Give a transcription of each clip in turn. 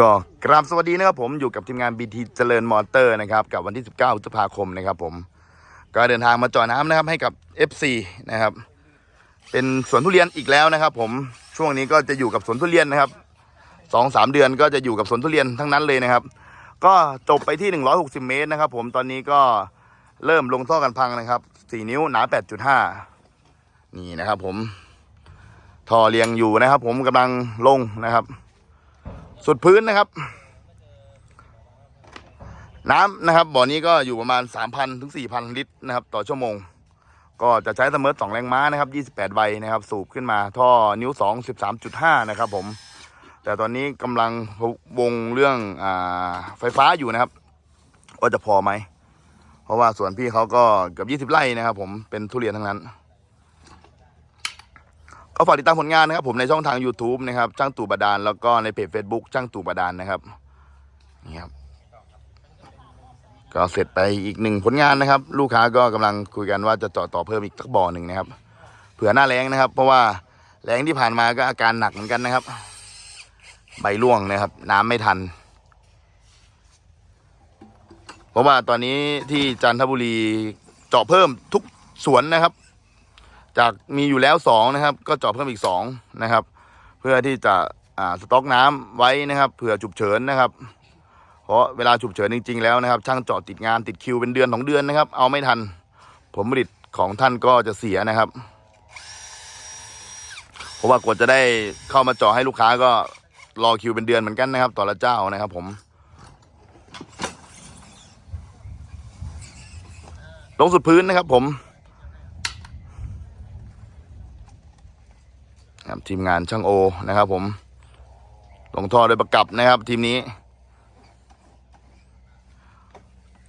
ก็กราบสวัสดีนะครับผมอยู่กับทีมงาน BT เจริญมอเตอร์นะครับกับวันที่ 19พฤษภาคมนะครับผม ก็เดินทางมาจาะน้ำนะครับให้กับ FC นะครับ เป็นสวนทุเรียนอีกแล้วนะครับ ผมช่วงนี้ก็จะอยู่กับสวนทุเรียนนะครับสองสามเดือนก็จะอยู่กับสวนทุเรียนทั้งนั้นเลยนะครับ ก็จบไปที่ 160 เมตรนะครับ ผมตอนนี้ก็เริ่มลงท่อกันพังนะครับ 4 นิ้วหนา 8.5 นี่นะครับ ผมท่อเรียงอยู่นะครับ ผมกำลังลงนะครับ สุดพื้นนะครับ น้ำนะครับบ่อนี้ก็อยู่ประมาณ 3,000ถึง4,000 ลิตรนะครับ ต่อชั่วโมง ก็จะใช้เสมอสองแรงม้านะครับ28ใบนะครับ สูบขึ้นมาท่อนิ้ว 2 13.5 นะครับผม แต่ตอนนี้กำลังวงเรื่องอไฟฟ้าอยู่นะครับ ว่าจะพอไหม เพราะว่าสวนพี่เขาก็เกือบ20 ไร่นะครับ ผมเป็นทุเรียนทั้งนั้น ก็ฝากติดตามผลงานนะครับผมในช่องทาง YouTube นะครับจ้างตู่บาดาลแล้วก็ในเพจ Facebook จ้างตู่บาดาลนะครับนี่ครับก็เสร็จไปอีกหนึ่งผลงานนะครับ ลูกค้าก็กำลังคุยกันว่าจะเจาะต่อเพิ่มอีกสักบ่อหนึ่งนะครับ เผื่อหน้าแรงนะครับ เพราะว่าแรงที่ผ่านมาก็อาการหนักเหมือนกันนะครับ ใบร่วงนะครับ น้ำไม่ทัน เพราะว่าตอนนี้ที่จันทบุรีเจาะเพิ่มทุกสวนนะครับ จากมีอยู่แล้วสองนะครับ ก็เจาะเพิ่มอีกสองนะครับ เพื่อที่จะอ่าสต็อกน้ำไว้นะครับเผื่อฉุกเฉินนะครับ เพราะเวลาฉุกเฉินจริง ๆ แล้วนะครับ ช่างเจาะติดงานติดคิวเป็นเดือนของเดือนนะครับ เอาไม่ทันผลผลิตของท่านก็จะเสียนะครับ เพราะว่ากว่าจะได้เข้ามาเจาะให้ลูกค้าก็รอคิวเป็นเดือนเหมือนกันนะครับ ต่อละเจ้านะครับ ผมลงสุดพื้นนะครับผม ครับทีมงานช่างโอนะครับ ผม ลงท่อโดยประกับนะครับ ทีมนี้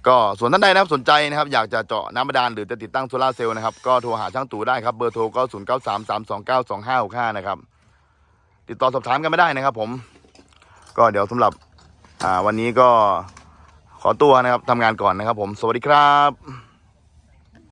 ก็ส่วนท่านใดนะครับสนใจนะครับ อยากจะเจาะน้ำบาดาลหรือจะติดตั้งโซลาเซลล์นะครับ ก็โทรหาช่างตู่ได้ครับ เบอร์โทรก็0 9 3 3 2 9 2 5 6 5นะครับ ติดต่อสอบถามกันไม่ได้นะครับ ผม ก็เดี๋ยวสำหรับ อ่า วันนี้ก็ขอตัวนะครับทำงานก่อนนะครับ ผม สวัสดีครับ